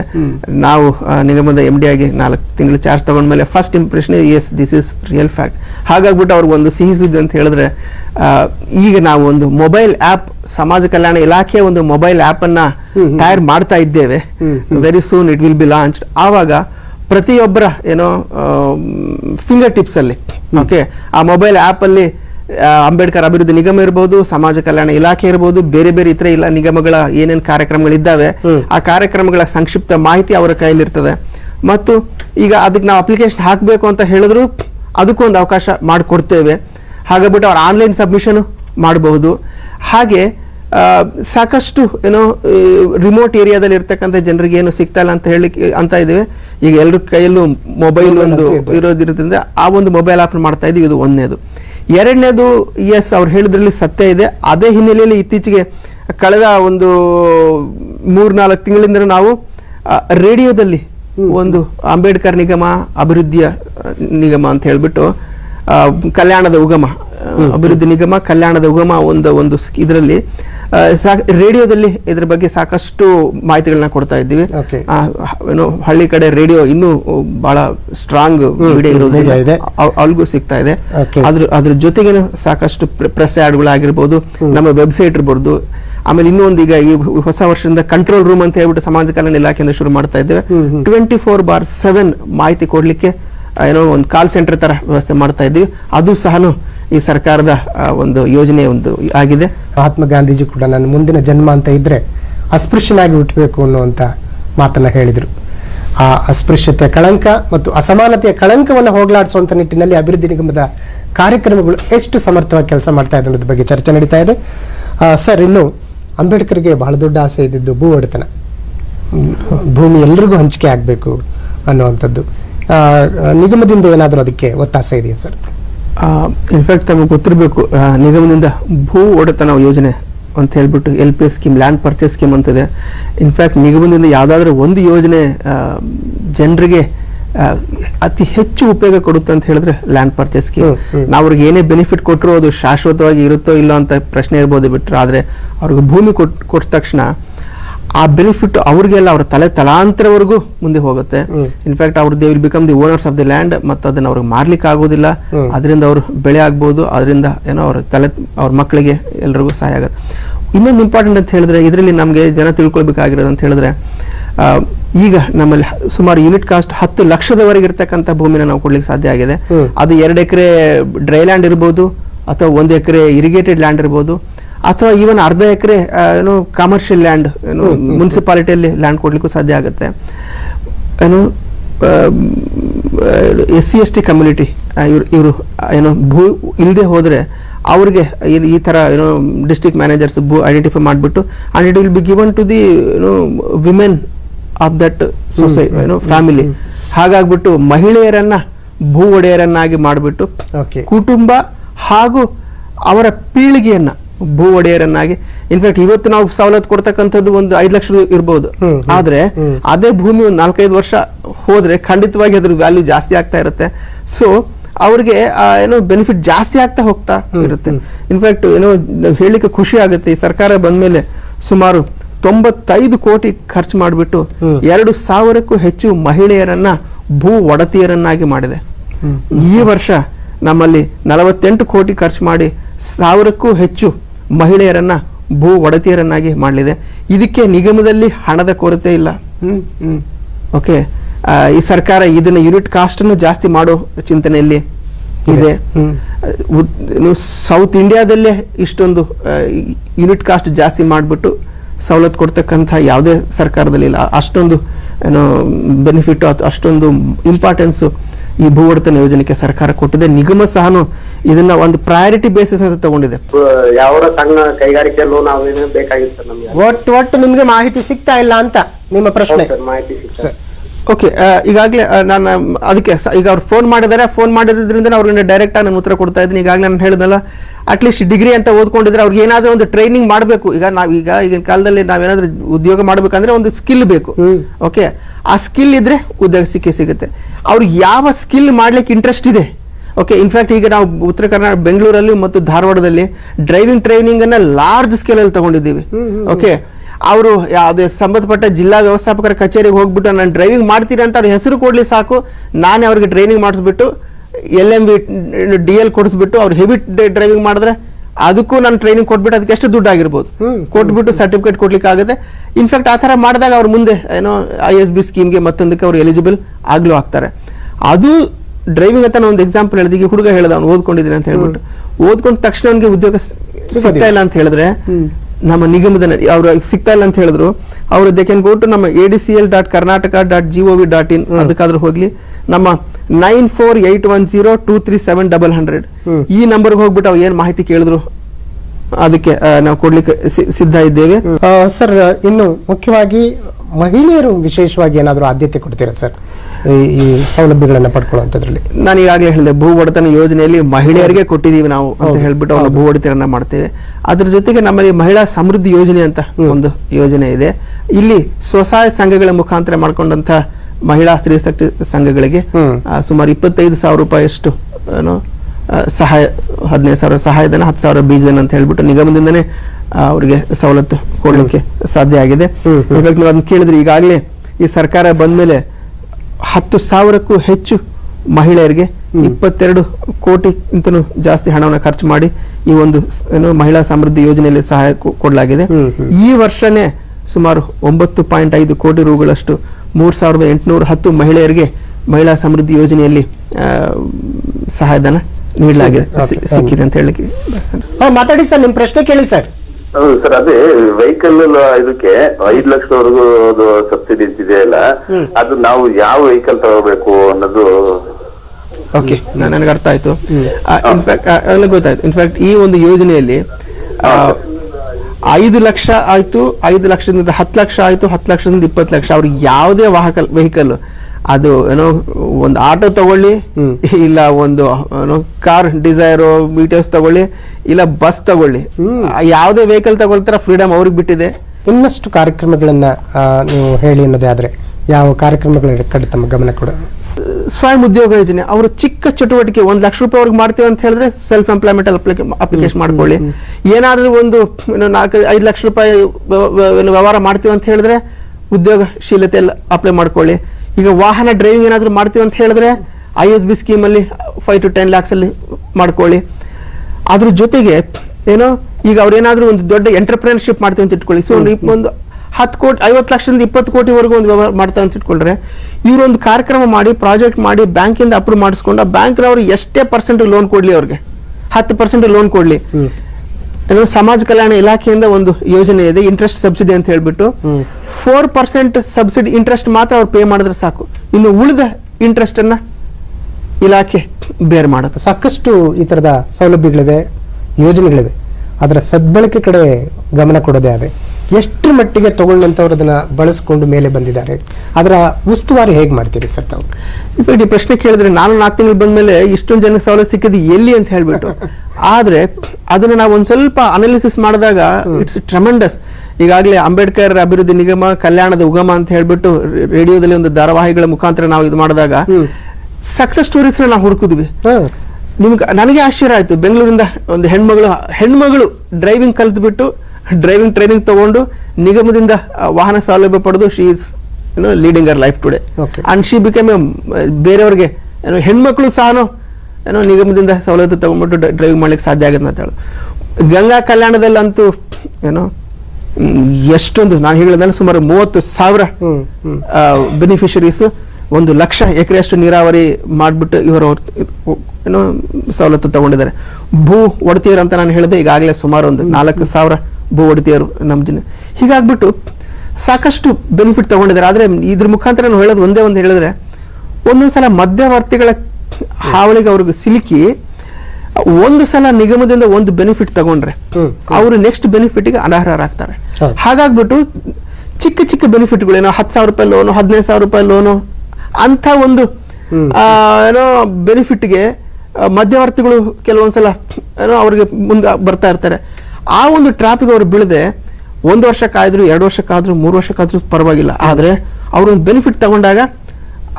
ನಾವು ನಿಗಮದ ಎಂ ಡಿ ಆಗಿ ನಾಲ್ಕು ತಿಂಗಳು charge ತಗೊಂಡ್ಮೇಲೆ first impression as this is real fact ಹಾಗಾಗ್ಬಿಟ್ಟು ಅವ್ರಿಗೆ ಒಂದು ಸಿಹಿ ಸುದ್ದಿ ಅಂತ ಹೇಳಿದ್ರೆ ಆ, ಈಗ ನಾವು ಒಂದು ಮೊಬೈಲ್ ಆ್ಯಪ್ ಸಮಾಜ ಕಲ್ಯಾಣ ಇಲಾಖೆಯ ಒಂದು ಮೊಬೈಲ್ ಆಪ್ ಅನ್ನ ತಯಾರು ಮಾಡ್ತಾ ಇದ್ದೇವೆ. Very soon it will be launch ಆವಾಗ ಪ್ರತಿಯೊಬ್ಬರ ಏನೋ ಫಿಂಗರ್ ಟಿಪ್ಸ್ ಅಲ್ಲಿ ಓಕೆ ಆ ಮೊಬೈಲ್ ಆಪ್ ಅಲ್ಲಿ ಅಂಬೇಡ್ಕರ್ ಅಭಿವೃದ್ಧಿ ನಿಗಮ ಇರಬಹುದು ಸಮಾಜ ಕಲ್ಯಾಣ ಇಲಾಖೆ ಇರಬಹುದು ಬೇರೆ ಬೇರೆ ಇತರ ಇಲ್ಲ ನಿಗಮಗಳ ಏನೇನ್ ಕಾರ್ಯಕ್ರಮಗಳಿದ್ದಾವೆ ಆ ಕಾರ್ಯಕ್ರಮಗಳ ಸಂಕ್ಷಿಪ್ತ ಮಾಹಿತಿ ಅವರ ಕೈಲಿರ್ತದೆ ಮತ್ತು ಈಗ ಅದಕ್ಕೆ ನಾವು ಅಪ್ಲಿಕೇಶನ್ ಹಾಕಬೇಕು ಅಂತ ಹೇಳಿದ್ರು ಅದಕ್ಕೊಂದು ಅವಕಾಶ ಮಾಡಿಕೊಡ್ತೇವೆ. ಹಾಗಾಗ್ಬಿಟ್ಟು ಅವ್ರು ಆನ್ಲೈನ್ ಸಬ್ಮಿಷನ್ ಮಾಡಬಹುದು. ಹಾಗೆ ಸಾಕಷ್ಟು ಏನೋ ರಿಮೋಟ್ ಏರಿಯಾದಲ್ಲಿ ಇರ್ತಕ್ಕಂಥ ಜನರಿಗೆ ಏನು ಸಿಗ್ತಾ ಇಲ್ಲ ಅಂತ ಹೇಳಿ ಅಂತ ಇದ್ದೇವೆ. ಈಗ ಎಲ್ಲರ ಕೈಯಲ್ಲೂ ಮೊಬೈಲ್ ಒಂದು ಇರೋದಿರೋದ್ರಿಂದ ಆ ಒಂದು ಮೊಬೈಲ್ ಆಪ್ ಮಾಡ್ತಾ ಇದ್ದೀವಿ ಇದು ಒಂದನೇದು. ಎರಡನೇದು ಎಸ್ ಅವ್ರು ಹೇಳಿದ್ರಲ್ಲಿ ಸತ್ಯ ಇದೆ. ಅದೇ ಹಿನ್ನೆಲೆಯಲ್ಲಿ ಇತ್ತೀಚೆಗೆ ಕಳೆದ ಒಂದು ಮೂರ್ನಾಲ್ಕು ತಿಂಗಳಿಂದ ನಾವು ರೇಡಿಯೋದಲ್ಲಿ ಒಂದು ಅಂಬೇಡ್ಕರ್ ನಿಗಮ ಅಭಿವೃದ್ಧಿಯ ನಿಗಮ ಅಂತ ಹೇಳ್ಬಿಟ್ಟು ಕಲ್ಯಾಣದ ಉಗಮ ಅಭಿವೃದ್ಧಿ ನಿಗಮ ಕಲ್ಯಾಣದ ಉಗಮ ಒಂದು ಒಂದು ಇದರಲ್ಲಿ ರೇಡಿಯೋದಲ್ಲಿ ಇದ್ರ ಬಗ್ಗೆ ಸಾಕಷ್ಟು ಮಾಹಿತಿಗಳನ್ನ ಕೊಡ್ತಾ ಇದ್ದೀವಿ. ಏನೋ ಹಳ್ಳಿ ಕಡೆ ರೇಡಿಯೋ ಇನ್ನೂ ಬಹಳ ಸ್ಟ್ರಾಂಗ್ ಇರೋದ್ರಿಂದ ಅವ್ರಿಗೂ ಸಿಗ್ತಾ ಇದೆ. ಅದ್ರ ಅದ್ರ ಜೊತೆಗೇನು ಸಾಕಷ್ಟು ಪ್ರೆಸ್ ಆಗಿರ್ಬೋದು ನಮ್ಮ ವೆಬ್ಸೈಟ್ ಇರ್ಬೋದು ಆಮೇಲೆ ಇನ್ನೊಂದು ಈಗ ಈ ಹೊಸ ವರ್ಷದಿಂದ ಕಂಟ್ರೋಲ್ ರೂಮ್ ಅಂತ ಹೇಳ್ಬಿಟ್ಟು ಸಮಾಜ ಕಲ್ಯಾಣ ಇಲಾಖೆಯಿಂದ ಶುರು ಮಾಡ್ತಾ ಇದ್ದೇವೆ. ಟ್ವೆಂಟಿ ಫೋರ್ ಬಾರ್ ಸೆವೆನ್ ಮಾಹಿತಿ ಕೊಡ್ಲಿಕ್ಕೆ ಏನೋ ಒಂದು ಕಾಲ್ ಸೆಂಟರ್ ತರ ವ್ಯವಸ್ಥೆ ಮಾಡ್ತಾ ಇದ್ದೀವಿ. ಅದು ಸಹ ಈ ಸರ್ಕಾರದ ಒಂದು ಯೋಜನೆ ಒಂದು ಆಗಿದೆ. ಮಹಾತ್ಮ ಗಾಂಧೀಜಿ ಕೂಡ ನನ್ನ ಮುಂದಿನ ಜನ್ಮ ಅಂತ ಇದ್ರೆ ಅಸ್ಪೃಶ್ಯನಾಗಿ ಹುಟ್ಟಬೇಕು ಅನ್ನುವಂತ ಮಾತನ್ನ ಹೇಳಿದರು. ಆ ಅಸ್ಪೃಶ್ಯತೆ ಕಳಂಕ ಮತ್ತು ಅಸಮಾನತೆಯ ಕಳಂಕವನ್ನು ಹೋಗಲಾಡಿಸುವಂಥ ನಿಟ್ಟಿನಲ್ಲಿ ಅಭಿವೃದ್ಧಿ ನಿಗಮದ ಕಾರ್ಯಕ್ರಮಗಳು ಎಷ್ಟು ಸಮರ್ಥವಾಗಿ ಕೆಲಸ ಮಾಡ್ತಾ ಇದೆ ಅನ್ನೋದ್ರ ಬಗ್ಗೆ ಚರ್ಚೆ ನಡೀತಾ ಇದೆ. ಸರ್, ಇನ್ನು ಅಂಬೇಡ್ಕರ್ಗೆ ಬಹಳ ದೊಡ್ಡ ಆಸೆ ಇದ್ದಿದ್ದು ಭೂ ಒಡೆತನ. ಭೂಮಿ ಎಲ್ರಿಗೂ ಹಂಚಿಕೆ ಆಗಬೇಕು ಅನ್ನುವಂಥದ್ದು. ನಿಗಮದಿಂದ ಏನಾದರೂ ಅದಕ್ಕೆ ಒತ್ತಾಸೆ ಇದೆಯಾ, ಸರ್? ಇನ್ಫ್ಯಾಕ್ಟ್ ತಮಗೆ ಗೊತ್ತಿರಬೇಕು ನಿಗಮದಿಂದ ಭೂ ಒಡೆತನ ಯೋಜನೆ ಅಂತ ಹೇಳ್ಬಿಟ್ಟು L P S scheme land purchase scheme ಅಂತಿದೆ ಇನ್ಫ್ಯಾಕ್ಟ್ ನಿಗಮದಿಂದ ಯಾವುದಾದ್ರೂ ಒಂದು ಯೋಜನೆ ಜನರಿಗೆ ಅತಿ ಹೆಚ್ಚು ಉಪಯೋಗ ಕೊಡುತ್ತೆ ಅಂತ ಹೇಳಿದ್ರೆ ಲ್ಯಾಂಡ್ ಪರ್ಚೇಸ್ ಸ್ಕೀಮ್. ನಾವು ಅವ್ರಿಗೆ ಏನೇ ಬೆನಿಫಿಟ್ ಕೊಟ್ಟರು ಅದು ಶಾಶ್ವತವಾಗಿ ಇರುತ್ತೋ ಇಲ್ಲೋ ಅಂತ ಪ್ರಶ್ನೆ ಇರ್ಬೋದು ಬಿಟ್ರೆ ಆದರೆ ಅವ್ರಿಗೆ ಭೂಮಿ ಕೊಟ್ ಕೊಟ್ಟ ತಕ್ಷಣ ಆ ಬೆನಿಫಿಟ್ ಅವ್ರಿಗೆಲ್ಲ ಅವ್ರ ತಲೆ ತಲಾಂತರವರೆಗೂ ಮುಂದೆ ಹೋಗುತ್ತೆ. ಇನ್ಫ್ಯಾಕ್ಟ್ ಅವ್ರ they will become the owners of the land ಮತ್ತು ಅದನ್ನ ಅವ್ರಿಗೆ ಮಾರ್ಲಿಕ್ಕೆ ಆಗೋದಿಲ್ಲ. ಅದರಿಂದ ಅವರು ಬೆಳೆ ಆಗ್ಬೋದು ಅದರಿಂದ ಏನೋ ಅವ್ರ ತಲೆ ಅವ್ರ ಮಕ್ಕಳಿಗೆ ಎಲ್ರಿಗೂ ಸಹಾಯ ಆಗುತ್ತೆ. ಇನ್ನೊಂದು ಇಂಪಾರ್ಟೆಂಟ್ ಅಂತ ಹೇಳಿದ್ರೆ ಇದರಲ್ಲಿ ನಮಗೆ ಜನ ತಿಳ್ಕೊಳ್ಬೇಕಾಗಿರೋದು ಅಂತ ಹೇಳಿದ್ರೆ ಈಗ ನಮ್ಮಲ್ಲಿ ಸುಮಾರು ಯೂನಿಟ್ ಕಾಸ್ಟ್ ಹತ್ತು ಲಕ್ಷದವರೆಗೆ ಇರ್ತಕ್ಕಂಥ ಭೂಮಿನ ನಾವು ಕೊಡ್ಲಿಕ್ಕೆ ಸಾಧ್ಯ ಆಗಿದೆ. ಅದು ಎರಡು ಎಕರೆ ಡ್ರೈ ಲ್ಯಾಂಡ್ ಇರ್ಬೋದು ಅಥವಾ ಒಂದು ಎಕರೆ ಇರಿಗೇಟೆಡ್ ಲ್ಯಾಂಡ್ ಇರ್ಬೋದು ಅಥವಾ ಈವನ್ ಅರ್ಧ ಎಕರೆ ಏನು ಕಮರ್ಷಿಯಲ್ ಲ್ಯಾಂಡ್ ಏನು ಮುನ್ಸಿಪಾಲಿಟಿಯಲ್ಲಿ ಲ್ಯಾಂಡ್ ಕೊಡಲಿಕ್ಕೂ ಸಾಧ್ಯ ಆಗುತ್ತೆ. ಏನು S C S T community ಇವರು ಇವರು ಏನು ಭೂ ಇಲ್ಲದೆ ಹೋದರೆ ಅವ್ರಿಗೆ ಏನು ಈ ಥರ ಏನು ಡಿಸ್ಟ್ರಿಕ್ಟ್ ಮ್ಯಾನೇಜರ್ಸ್ ಭೂ ಐಡೆಂಟಿಫೈ ಮಾಡಿಬಿಟ್ಟು and it will be given to the ಏನೋ ವಿಮೆನ್ ಆಫ್ ದಟ್ ಸೊಸೈ ಏನು ಫ್ಯಾಮಿಲಿ ಹಾಗಾಗ್ಬಿಟ್ಟು ಮಹಿಳೆಯರನ್ನ ಭೂ ಒಡೆಯರನ್ನಾಗಿ ಮಾಡಿಬಿಟ್ಟು ಓಕೆ ಕುಟುಂಬ ಹಾಗೂ ಅವರ ಪೀಳಿಗೆಯನ್ನ ಭೂ ಒಡೆಯರನ್ನಾಗಿ. ಇನ್ಫ್ಯಾಕ್ಟ್ ಇವತ್ತು ನಾವು ಸವಲತ್ತು ಕೊಡ್ತಕ್ಕಂಥದ್ದು ಒಂದು ಐದು ಲಕ್ಷ ಇರ್ಬೋದು. ಆದ್ರೆ ಅದೇ ಭೂಮಿ ಒಂದು ನಾಲ್ಕೈದು ವರ್ಷ ಹೋದ್ರೆ ಖಂಡಿತವಾಗಿ ಅದ್ರ ವ್ಯಾಲ್ಯೂ ಜಾಸ್ತಿ ಆಗ್ತಾ ಇರುತ್ತೆ. ಸೊ ಅವ್ರಿಗೆ ಏನೋ ಬೆನಿಫಿಟ್ ಜಾಸ್ತಿ ಆಗ್ತಾ ಹೋಗ್ತಾ ಇರುತ್ತೆ. ಇನ್ಫ್ಯಾಕ್ಟ್ ಏನೋ ಹೇಳಿಕೆ ಹೇಳಲಿಕ್ಕೆ ಖುಷಿ ಆಗುತ್ತೆ ಈ ಸರ್ಕಾರ ಬಂದ್ಮೇಲೆ ಸುಮಾರು ತೊಂಬತ್ತೈದು ಕೋಟಿ ಖರ್ಚು ಮಾಡಿಬಿಟ್ಟು. ಎರಡು ಸಾವಿರಕ್ಕೂ ಹೆಚ್ಚು ಮಹಿಳೆಯರನ್ನ ಭೂ ಒಡತಿಯರನ್ನಾಗಿ ಮಾಡಿದೆ. ಈ ವರ್ಷ ನಮ್ಮಲ್ಲಿ ನಲವತ್ತೆಂಟು ಕೋಟಿ ಖರ್ಚು ಮಾಡಿ ಸಾವಿರಕ್ಕೂ ಹೆಚ್ಚು ಮಹಿಳೆಯರನ್ನ ಭೂ ಒಡತಿಯರನ್ನಾಗಿ ಮಾಡಲಿದೆ. ಇದಕ್ಕೆ ನಿಗಮದಲ್ಲಿ ಹಣದ ಕೊರತೆ ಇಲ್ಲ. ಓಕೆ ಈ ಸರ್ಕಾರ ಇದನ್ನ ಯೂನಿಟ್ ಕಾಸ್ಟ್ ಅನ್ನು ಜಾಸ್ತಿ ಮಾಡೋ ಚಿಂತನೆಯಲ್ಲಿ ಇದೆ. ಸೌತ್ ಇಂಡಿಯಾದಲ್ಲೇ ಇಷ್ಟೊಂದು ಯೂನಿಟ್ ಕಾಸ್ಟ್ ಜಾಸ್ತಿ ಮಾಡಿಬಿಟ್ಟು ಸವಲತ್ತು ಕೊಡ್ತಕ್ಕಂಥ ಯಾವುದೇ ಸರ್ಕಾರದಲ್ಲಿ ಇಲ್ಲ. ಅಷ್ಟೊಂದು ಏನೋ ಬೆನಿಫಿಟ್ ಅಥವಾ ಅಷ್ಟೊಂದು ಇಂಪಾರ್ಟೆನ್ಸು ಈ ಭೂ ಒಡೆತನ ಯೋಜನೆಗೆ ಸರ್ಕಾರ ಕೊಟ್ಟಿದೆ. ನಿಗಮ ಸಹನು ಇದನ್ನ ಒಂದು ಪ್ರಯಾರಿಟಿ ಬೇಸಿಸ್ ಅಂತ ತಗೊಂಡಿದೆ. ಯಾವ ಸಣ್ಣ ಕೈಗಾರಿಕೆ ಲೋನ್ ಬೇಕಾಗಿತ್ತು ನಮ್ಗೆ. ಒಟ್ಟು ಒಟ್ಟು ನಿಮ್ಗೆ ಮಾಹಿತಿ ಸಿಗ್ತಾ ಇಲ್ಲ ಅಂತ ನಿಮ್ಮ ಪ್ರಶ್ನೆ. ಮಾಹಿತಿ ಓಕೆ ಈಗಾಗಲೇ ನಾನು ಅದಕ್ಕೆ ಈಗ ಅವ್ರು ಫೋನ್ ಮಾಡಿದ್ದಾರೆ ಫೋನ್ ಮಾಡಿರೋದ್ರಿಂದ ಅವ್ರಿಗೆ ಡೈರೆಕ್ಟ್ ಆಗಿ ನಾನು ಉತ್ತರ ಕೊಡ್ತಾ ಇದ್ದೀನಿ. ಈಗಾಗಲೇ ನಾನು ಹೇಳಿದ್ನಲ್ಲ ಅಟ್ಲೀಸ್ಟ್ ಡಿಗ್ರಿ ಅಂತ ಓದ್ಕೊಂಡಿದ್ರೆ ಅವ್ರಿಗೆ ಏನಾದರೂ ಒಂದು ಟ್ರೈನಿಂಗ್ ಮಾಡಬೇಕು. ಈಗ ನಾವೀಗ ಈಗ ಈಗಿನ ಕಾಲದಲ್ಲಿ ನಾವೇನಾದ್ರೂ ಉದ್ಯೋಗ ಮಾಡಬೇಕಂದ್ರೆ ಒಂದು ಸ್ಕಿಲ್ ಬೇಕು. ಓಕೆ ಆ ಸ್ಕಿಲ್ ಇದ್ರೆ ಉದ್ಯೋಗ ಸಿಕ್ಕಿ ಸಿಗುತ್ತೆ. ಅವ್ರಿಗೆ ಯಾವ ಸ್ಕಿಲ್ ಮಾಡ್ಲಿಕ್ಕೆ ಇಂಟ್ರೆಸ್ಟ್ ಇದೆ? ಓಕೆ ಇನ್ಫ್ಯಾಕ್ಟ್ ಈಗ ನಾವು ಉತ್ತರ ಕರ್ನಾಟಕ ಬೆಂಗಳೂರಲ್ಲಿ ಮತ್ತು ಧಾರವಾಡದಲ್ಲಿ ಡ್ರೈವಿಂಗ್ ಟ್ರೈನಿಂಗ್ ಅನ್ನ ಲಾರ್ಜ್ ಸ್ಕೇಲ್ ಅಲ್ಲಿ ತಗೊಂಡಿದ್ದೀವಿ. ಓಕೆ ಅವರು ಯಾವುದೇ ಸಂಬಂಧಪಟ್ಟ ಜಿಲ್ಲಾ ವ್ಯವಸ್ಥಾಪಕರ ಕಚೇರಿಗೆ ಹೋಗ್ಬಿಟ್ಟು ನಾನು ಡ್ರೈವಿಂಗ್ ಮಾಡ್ತೀನಿ ಅಂತ ಅವ್ರ ಹೆಸರು ಕೊಡ್ಲಿ ಸಾಕು. ನಾನೇ ಅವ್ರಿಗೆ training ಮಾಡಿಸ್ಬಿಟ್ಟು L M B D L ಕೊಡಿಸ್ಬಿಟ್ಟು ಅವ್ರು ಹೆವಿ ಡ್ರೈವಿಂಗ್ ಮಾಡಿದ್ರೆ ಅದಕ್ಕೂ ನಾನು ಟ್ರೈನಿಂಗ್ ಕೊಟ್ಬಿಟ್ಟು ಅದಕ್ಕೆ ಎಷ್ಟು ದುಡ್ಡು ಆಗಿರ್ಬೋದು ಕೊಟ್ಬಿಟ್ಟು ಸರ್ಟಿಫಿಕೇಟ್ ಕೊಡ್ಲಿಕ್ಕೆ ಆಗುತ್ತೆ ಇನ್ಫ್ಯಾಕ್ಟ್ ಆ ಥರ ಮಾಡಿದಾಗ ಅವ್ರ ಮುಂದೆ ಏನೋ ಐ ಎಸ್ ಬಿ ಸ್ಕೀಮ್ಗೆ ಮತ್ತೊಂದಕ್ಕೆ ಅವ್ರು ಎಲಿಜಿಬಲ್ ಆಗ್ಲೂ ಆಗ್ತಾರೆ. ಅದು ಡ್ರೈವಿಂಗ್ ಅಂತ ನಾನು ಒಂದು ಎಕ್ಸಾಂಪಲ್ ಹೇಳಿದ. ಈಗ ಹುಡುಗ ಹೇಳಿದ ಅವ್ನು ಓದ್ಕೊಂಡಿದ್ದೀನಿ ಅಂತ ಹೇಳ್ಬಿಟ್ಟು. ಓದ್ಕೊಂಡ ತಕ್ಷಣ ಅವ್ನಿಗೆ ಉದ್ಯೋಗ ಸಿಗ್ತಾ ಇಲ್ಲ ಅಂತ ಹೇಳಿದ್ರೆ ನಮ್ಮ ನಿಗಮದ ಅವ್ರು ಸಿಗ್ತಾ ಇಲ್ಲ ಅಂತ ಹೇಳಿದ್ರು. ಅವರು ದೇ ಕ್ಯಾನ್ ಗೋ ಟು ನಮ್ಮ A D C L dot Karnataka dot G O V dot in ಅದಕ್ಕಾದ್ರೂ ಹೋಗ್ಲಿ. ನಮ್ಮ nine four eight one zero two three seven double hundred. ಈ ನಂಬರ್ಗೆ ಹೋಗ್ಬಿಟ್ಟು ಅವ್ರು ಏನ್ ಮಾಹಿತಿ ಕೇಳಿದ್ರು ಅದಕ್ಕೆ ನಾವು ಕೊಡ್ಲಿಕ್ಕೆ ಸಿದ್ಧ ಇದ್ದೇವೆ. ಸರ್ ಇನ್ನು ಮುಖ್ಯವಾಗಿ ಮಹಿಳೆಯರು ವಿಶೇಷವಾಗಿ ಏನಾದರೂ ಆದ್ಯತೆ ಕೊಡ್ತೀರಾ ಸರ್? ಈ- ಸೌಲಭ್ಯಗಳನ್ನ ಪಡ್ಕೊಳ್ಳುವಂಥದ್ರಲ್ಲಿ. ನಾನು ಈಗಾಗಲೇ ಹೇಳಿದೆ ಭೂ ಒಡೆತನ ಯೋಜನೆಯಲ್ಲಿ ಮಹಿಳೆಯರಿಗೆ ಕೊಟ್ಟಿದ್ದೀವಿ ನಾವು ಅಂತ ಹೇಳ್ಬಿಟ್ಟು ಅವ್ರ ಭೂ ಒಡೆತನ ಮಾಡ್ತೇವೆ. ಅದ್ರ ಜೊತೆಗೆ ನಮ್ಮಲ್ಲಿ ಮಹಿಳಾ ಸಮೃದ್ಧಿ ಯೋಜನೆ ಅಂತ ಒಂದು ಯೋಜನೆ ಇದೆ. ಇಲ್ಲಿ ಸ್ವಸಹಾಯ ಸಂಘಗಳ ಮುಖಾಂತರ ಮಾಡ್ಕೊಂಡಂತ ಮಹಿಳಾ ಸ್ತ್ರೀ ಶಕ್ತಿ ಸಂಘಗಳಿಗೆ. ಸುಮಾರು ಇಪ್ಪತ್ತೈದು ಸಾವಿರ ರೂಪಾಯಿಯಷ್ಟು ಏನು ಸಹಾಯ ಹದಿನೈದು ಸಾವಿರ ಸಹಾಯಧನ ಹತ್ತು ಸಾವಿರ ಬೀಜನ ಅಂತ ಹೇಳ್ಬಿಟ್ಟು ನಿಗಮದಿಂದನೇ ಅವರಿಗೆ ಸವಲತ್ತು ಕೊಡ್ಲಿಕ್ಕೆ ಸಾಧ್ಯ ಆಗಿದೆ. ಇನ್ಫ್ಯಾಕ್ಟ್ ನೀವು ಅದನ್ನ ಕೇಳಿದ್ರೆ ಈಗಾಗಲೇ ಈ ಸರ್ಕಾರ ಬಂದ ಮೇಲೆ ಹತ್ತು ಸಾವಿರಕ್ಕೂ ಹೆಚ್ಚು ಮಹಿಳೆಯರಿಗೆ ಇಪ್ಪತ್ತೆರಡು ಕೋಟಿಗಿಂತನೂ ಜಾಸ್ತಿ ಹಣವನ್ನು ಖರ್ಚು ಮಾಡಿ ಈ ಒಂದು ಏನು ಮಹಿಳಾ ಸಮೃದ್ಧಿ ಯೋಜನೆಯಲ್ಲಿ ಸಹಾಯ ಕೊಡಲಾಗಿದೆ. ಈ ವರ್ಷನೇ ಸುಮಾರು ಒಂಬತ್ತು ಪಾಯಿಂಟ್ ಐದು ಕೋಟಿ ರೂಗಳಷ್ಟು ಮೂರ್ ಸಾವಿರದ ಎಂಟುನೂರ ಹತ್ತು ಮಹಿಳೆಯರಿಗೆ ಮಹಿಳಾ ಸಮೃದ್ಧಿ ಯೋಜನೆಯಲ್ಲಿ ಆ, ಸಹಾಯಧನ ನೀಡಲಾಗಿದೆ. ಸಿಕ್ಕಿದೆ ಅಂತ ಹೇಳಿ ಮಾತಾಡಿ ಸರ್ ನಿಮ್ಮ ಪ್ರಶ್ನೆ ಕೇಳಿ ಸರ್. ಹೌದು ಸರ್ ಅದೇ ವೆಹಿಕಲ್ ಇದಕ್ಕೆ ಐದು ಲಕ್ಷದವರೆಗೂ ಅದು ಸಬ್ಸಿಡಿ ಇದೆಯಲ್ಲ ಅದು ನಾವು ಯಾವ ವೆಹಿಕಲ್ ತಗೋಬೇಕು ಅನ್ನೋದು ಓಕೆ ನನಗೆ ಅರ್ಥ ಆಯ್ತು. ಇನ್ಫ್ಯಾಕ್ಟ್ ನನಗೆ ಗೊತ್ತಾಯ್ತು. ಇನ್ಫ್ಯಾಕ್ಟ್ ಈ ಒಂದು ಯೋಜನೆಯಲ್ಲಿ ಆ, ಐದು ಲಕ್ಷ ಆಯಿತು ಐದು ಲಕ್ಷದಿಂದ ಹತ್ತು ಲಕ್ಷ ಆಯಿತು ಹತ್ತು ಲಕ್ಷದಿಂದ ಇಪ್ಪತ್ತು ಲಕ್ಷ. ಅವ್ರಿಗೆ ಯಾವುದೇ ವಾಹಕ ವೆಹಿಕಲ್ ಅದು ಏನೋ ಒಂದು ಆಟೋ ತಗೊಳ್ಳಿ ಇಲ್ಲ ಒಂದು ಏನೋ ಕಾರ್ ಡಿಸೈರು ಮೀಟರ್ಸ್ ತಗೊಳ್ಳಿ ಇಲ್ಲ ಬಸ್ ತಗೊಳ್ಳಿ. ಯಾವುದೇ ವೆಹಿಕಲ್ ತಗೊಳ್ತಾರ ಫ್ರೀಡಮ್ ಅವ್ರಿಗೆ ಬಿಟ್ಟಿದೆ. ಇನ್ನಷ್ಟು ಕಾರ್ಯಕ್ರಮಗಳನ್ನು ನೀವು ಹೇಳಿ ಅನ್ನೋದೇ ಆದ್ರೆ ಯಾವ ಕಾರ್ಯಕ್ರಮಗಳ ಕಡೆ ತಮ್ಮ ಗಮನ ಕೊಡ. ಸ್ವಯಂ ಉದ್ಯೋಗ ಯೋಜನೆ ಅವರು ಚಿಕ್ಕ ಚಟುವಟಿಕೆ ಒಂದು ಲಕ್ಷ ರೂಪಾಯಿ ಅವ್ರಿಗೆ ಮಾಡ್ತೀವಿ ಅಂತ ಹೇಳಿದ್ರೆ ಸೆಲ್ಫ್ ಎಂಪ್ಲಾಯ್ಮೆಂಟ್ ಅಪ್ಲಿಕೇಶನ್ ಮಾಡ್ಕೊಳ್ಳಿ. ಏನಾದರೂ ಒಂದು ನಾಲ್ಕು ಐದು ಲಕ್ಷ ರೂಪಾಯಿ ವ್ಯವಹಾರ ಮಾಡ್ತೀವಿ ಅಂತ ಹೇಳಿದ್ರೆ ಉದ್ಯೋಗಶೀಲತೆ ಅಪ್ಲೈ ಮಾಡ್ಕೊಳ್ಳಿ. ಈಗ ವಾಹನ ಡ್ರೈವಿಂಗ್ ಏನಾದರೂ ಮಾಡ್ತೀವಿ ಅಂತ ಹೇಳಿದ್ರೆ ಐ ಎಸ್ ಬಿ ಸ್ಕೀಮಲ್ಲಿ ಫೈವ್ ಟು ಟೆನ್ ಲ್ಯಾಕ್ಸಲ್ಲಿ ಮಾಡ್ಕೊಳ್ಳಿ. ಅದ್ರ ಜೊತೆಗೆ ಏನೋ ಈಗ ಅವ್ರೇನಾದರೂ ಒಂದು ದೊಡ್ಡ ಎಂಟರ್ಪ್ರಿನರ್ಶಿಪ್ ಮಾಡ್ತೀವಿ ಅಂತ ಇಟ್ಕೊಳ್ಳಿ. ಸೊ ಒಂದು ಹತ್ತು ಕೋಟಿ ಐವತ್ತು ಲಕ್ಷದಿಂದ ಇಪ್ಪತ್ತು ಕೋಟಿವರೆಗೂ ಒಂದು ವ್ಯವಹಾರ ಮಾಡ್ತಾರೆ ಅಂತ ಇಟ್ಕೊಂಡ್ರೆ ಇವರೊಂದು ಕಾರ್ಯಕ್ರಮ ಮಾಡಿ ಪ್ರಾಜೆಕ್ಟ್ ಮಾಡಿ ಬ್ಯಾಂಕಿಂದ ಅಪ್ರೂವ್ ಮಾಡಿಸ್ಕೊಂಡು ಆ ಬ್ಯಾಂಕ್ನವರು ಎಷ್ಟೇ ಪರ್ಸೆಂಟ್ ಲೋನ್ ಕೊಡಲಿ ಅವ್ರಿಗೆ. ಹತ್ತು ಪರ್ಸೆಂಟ್ ಲೋನ್ ಕೊಡಲಿ. ಸಮಾಜ ಕಲ್ಯಾಣ ಇಲಾಖೆಯಿಂದ ಒಂದು ಯೋಜನೆ ಇದೆ ಇಂಟ್ರೆಸ್ಟ್ ಸಬ್ಸಿಡಿ ಅಂತ ಹೇಳ್ಬಿಟ್ಟು. ಫೋರ್ ಪರ್ಸೆಂಟ್ ಸಬ್ಸಿಡಿ ಇಂಟ್ರೆಸ್ಟ್ ಮಾತ್ರ ಅವ್ರು ಪೇ ಮಾಡಿದ್ರೆ ಸಾಕು. ಇನ್ನು ಉಳಿದ ಇಂಟ್ರೆಸ್ಟ್ ಅನ್ನ ಇಲಾಖೆ ಬೇರ್ ಮಾಡುತ್ತೆ. ಸಾಕಷ್ಟು ಈ ತರದ ಸೌಲಭ್ಯಗಳಿವೆ ಯೋಜನೆಗಳಿವೆ. ಅದರ ಸದ್ಬಳಕೆ ಕಡೆ ಗಮನ ಕೊಡೋದೇ ಆದ್ರೆ ಎಷ್ಟು ಮಟ್ಟಿಗೆ ತಗೊಂಡಂಥವ್ರು ಅದನ್ನ ಬಳಸ್ಕೊಂಡು ಮೇಲೆ ಬಂದಿದ್ದಾರೆ. ಅದರ ಉಸ್ತುವಾರಿ ಹೇಗೆ ಮಾಡ್ತೀರಿ ಸರ್ ತಾವು? ಇವಾಗ ಈ ಪ್ರಶ್ನೆ ಕೇಳಿದ್ರೆ ನಾನು ನಾಲ್ಕು ತಿಂಗಳು ಬಂದಮೇಲೆ ಇಷ್ಟೊಂದು ಜನಕ್ಕೆ ಸವಲತ್ತು ಸಿಕ್ಕಿದ್ದು ಎಲ್ಲಿ ಅಂತ ಹೇಳ್ಬಿಟ್ಟು. ಆದರೆ ಅದನ್ನು ನಾವು ಒಂದು ಸ್ವಲ್ಪ ಅನಾಲಿಸಿಸ್ ಮಾಡಿದಾಗ ಇಟ್ಸ್ ಟ್ರಮೆಂಡಸ್ ಈಗಾಗಲೇ ಅಂಬೇಡ್ಕರ್ ಅಭಿವೃದ್ಧಿ ನಿಗಮ ಕಲ್ಯಾಣದ ಉಗಮ ಅಂತ ಹೇಳ್ಬಿಟ್ಟು ರೇಡಿಯೋದಲ್ಲಿ ಒಂದು ಧಾರಾವಾಹಿಗಳ ಮುಖಾಂತರ ನಾವು ಇದು ಮಾಡಿದಾಗ ಸಕ್ಸಸ್ ಸ್ಟೋರೀಸ್ ನಾವು ಹುಡುಕಿದ್ವಿ. ನಿಮ್ಗೆ ನನಗೆ ಆಶ್ಚರ್ಯ ಆಯ್ತು ಬೆಂಗಳೂರಿಂದ ಒಂದು ಹೆಣ್ಮಗಳು ಹೆಣ್ಮಗಳು ಡ್ರೈವಿಂಗ್ ಕಲ್ತ್ಬಿಟ್ಟು ಡ್ರೈವಿಂಗ್ ಟ್ರೈನಿಂಗ್ ತಗೊಂಡು ನಿಗಮದಿಂದ ವಾಹನ ಸೌಲಭ್ಯ ಪಡೆದು ಶಿ ಇಸ್ ಏನೋ leading her life today. And she become ಬೇರೆಯವ್ರಿಗೆ ಏನೋ ಹೆಣ್ಮಕ್ಳು ಸಹನೋ ಏನೋ ನಿಗಮದಿಂದ ಸೌಲಭ್ಯ ತಗೊಂಡ್ಬಿಟ್ಟು ಡ್ರೈವಿಂಗ್ ಮಾಡ್ಲಿಕ್ಕೆ ಸಾಧ್ಯ ಆಗುತ್ತೆ ಅಂತ ಹೇಳು ಗಂಗಾ ಕಲ್ಯಾಣದಲ್ಲಂತೂ ಏನೋ ಎಷ್ಟೊಂದು ನಾನು ಹೇಳಿದ್ರೆ ಸುಮಾರು ಮೂವತ್ತು ಸಾವಿರ. ಬೆನಿಫಿಷರೀಸ್ ಒಂದು ಲಕ್ಷ ಎಕರೆಯಷ್ಟು ನೀರಾವರಿ ಮಾಡಿಬಿಟ್ಟು ಇವರು ಏನು ಸವಲತ್ತು ತಗೊಂಡಿದ್ದಾರೆ ಭೂ ಒಡತಿಯರು ಅಂತ ನಾನು ಹೇಳಿದೆ ಈಗಾಗಲೇ ಸುಮಾರು ಒಂದು ನಾಲ್ಕು ಸಾವಿರ ಭೂ ಒಡತಿಯರು ನಮ್ಮ ಜನ ಹೀಗಾಗ್ಬಿಟ್ಟು ಸಾಕಷ್ಟು ಬೆನಿಫಿಟ್ ತಗೊಂಡಿದ್ದಾರೆ ಆದರೆ ಇದ್ರ ಮುಖಾಂತರ ನಾನು ಹೇಳೋದು ಒಂದೇ ಒಂದು ಹೇಳಿದ್ರೆ ಒಂದೊಂದ್ಸಲ ಮಧ್ಯವರ್ತಿಗಳ ಹಾವಳಿಗೆ ಅವ್ರಿಗೆ ಸಿಲುಕಿ ಒಂದು ಸಲ ನಿಗಮದಿಂದ ಒಂದು ಬೆನಿಫಿಟ್ ತಗೊಂಡ್ರೆ. ಅವರು ನೆಕ್ಸ್ಟ್ ಬೆನಿಫಿಟ್ಗೆ ಅನರ್ಹರಾಗ್ತಾರೆ. ಹಾಗಾಗ್ಬಿಟ್ಟು ಚಿಕ್ಕ ಚಿಕ್ಕ ಬೆನಿಫಿಟ್ಗಳು ಏನೋ ಹತ್ತು ಸಾವಿರ ರೂಪಾಯಿ ಲೋನು ಹದಿನೈದು ಸಾವಿರ ರೂಪಾಯಿ ಲೋನು ಅಂತ ಒಂದು ಏನೋ ಬೆನಿಫಿಟ್ಗೆ ಮಧ್ಯವರ್ತಿಗಳು ಕೆಲವೊಂದ್ಸಲ ಏನೋ ಅವ್ರಿಗೆ ಮುಂದೆ ಬರ್ತಾ ಇರ್ತಾರೆ. ಆ ಒಂದು ಟ್ರಾಪಿಗೆ ಅವ್ರು ಬೀಳದೆ ಒಂದು ವರ್ಷಕ್ಕಾದ್ರು ಎರಡು ವರ್ಷಕ್ಕಾದ್ರು ಮೂರು ವರ್ಷಕ್ಕಾದ್ರೂ ಪರವಾಗಿಲ್ಲ. ಆದರೆ ಅವರು ಒಂದು ಬೆನಿಫಿಟ್ ತಗೊಂಡಾಗ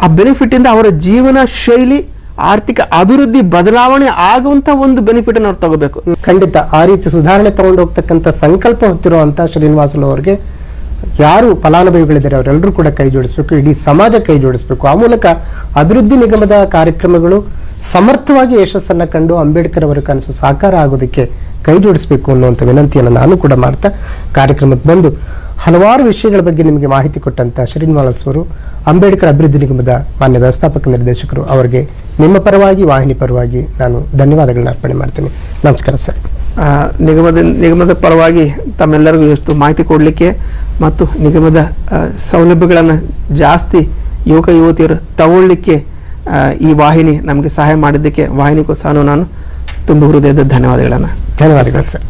ಆ ಬೆನಿಫಿಟ್ ಇಂದ ಅವರ ಜೀವನ ಶೈಲಿ ಆರ್ಥಿಕ ಅಭಿವೃದ್ಧಿ ಬದಲಾವಣೆ ಆಗುವಂತ ಒಂದು ಬೆನಿಫಿಟ್ ಅವ್ರು ತಗೋಬೇಕು. ಖಂಡಿತ. ಆ ರೀತಿ ಸುಧಾರಣೆ ತಗೊಂಡು ಹೋಗ್ತಕ್ಕಂಥ ಸಂಕಲ್ಪ ಹೊತ್ತಿರುವಂತ ಶ್ರೀನಿವಾಸಲು ಅವರಿಗೆ ಯಾರು ಫಲಾನುಭವಿಗಳಿದ್ದಾರೆ ಅವರೆಲ್ಲರೂ ಕೂಡ ಕೈ ಜೋಡಿಸಬೇಕು, ಇಡೀ ಸಮಾಜ ಕೈ ಜೋಡಿಸಬೇಕು. ಆ ಮೂಲಕ ಅಭಿವೃದ್ಧಿ ನಿಗಮದ ಕಾರ್ಯಕ್ರಮಗಳು ಸಮರ್ಥವಾಗಿ ಯಶಸ್ಸನ್ನ ಕಂಡು ಅಂಬೇಡ್ಕರ್ ಅವರ ಕನಸು ಸಾಕಾರ ಆಗೋದಕ್ಕೆ ಕೈ ಜೋಡಿಸಬೇಕು ಅನ್ನುವಂಥ ವಿನಂತಿಯನ್ನು ನಾನು ಕೂಡ ಮಾಡ್ತಾ ಕಾರ್ಯಕ್ರಮಕ್ಕೆ ಬಂದು ಹಲವಾರು ವಿಷಯಗಳ ಬಗ್ಗೆ ನಿಮಗೆ ಮಾಹಿತಿ ಕೊಟ್ಟಂತ ಶ್ರೀನಿವಾಸ್ ಅವರು, ಅಂಬೇಡ್ಕರ್ ಅಭಿವೃದ್ಧಿ ನಿಗಮದ ಮಾನ್ಯ ವ್ಯವಸ್ಥಾಪಕ ನಿರ್ದೇಶಕರು, ಅವರಿಗೆ ನಿಮ್ಮ ಪರವಾಗಿ, ವಾಹಿನಿ ಪರವಾಗಿ ನಾನು ಧನ್ಯವಾದಗಳನ್ನ ಅರ್ಪಣೆ ಮಾಡ್ತೇನೆ. ನಮಸ್ಕಾರ ಸರ್. ನಿಗಮದ ನಿಗಮದ ಪರವಾಗಿ ತಮ್ಮೆಲ್ಲರಿಗೂ ಎಷ್ಟು ಮಾಹಿತಿ ಕೊಡಲಿಕ್ಕೆ ಮತ್ತು ನಿಗಮದ ಸೌಲಭ್ಯಗಳನ್ನು ಜಾಸ್ತಿ ಯುವಕ ಯುವತಿಯರು ತಗೊಳ್ಳಿಕ್ಕೆ ಈ ವಾಹಿನಿ ನಮಗೆ ಸಹಾಯ ಮಾಡಿದ್ದಕ್ಕೆ ವಾಹಿನಿಗೂ ಸಹ ನಾನು ತುಂಬ ಹೃದಯದ ಧನ್ಯವಾದಗಳನ್ನು ಧನ್ಯವಾದಗಳು ಸರ್.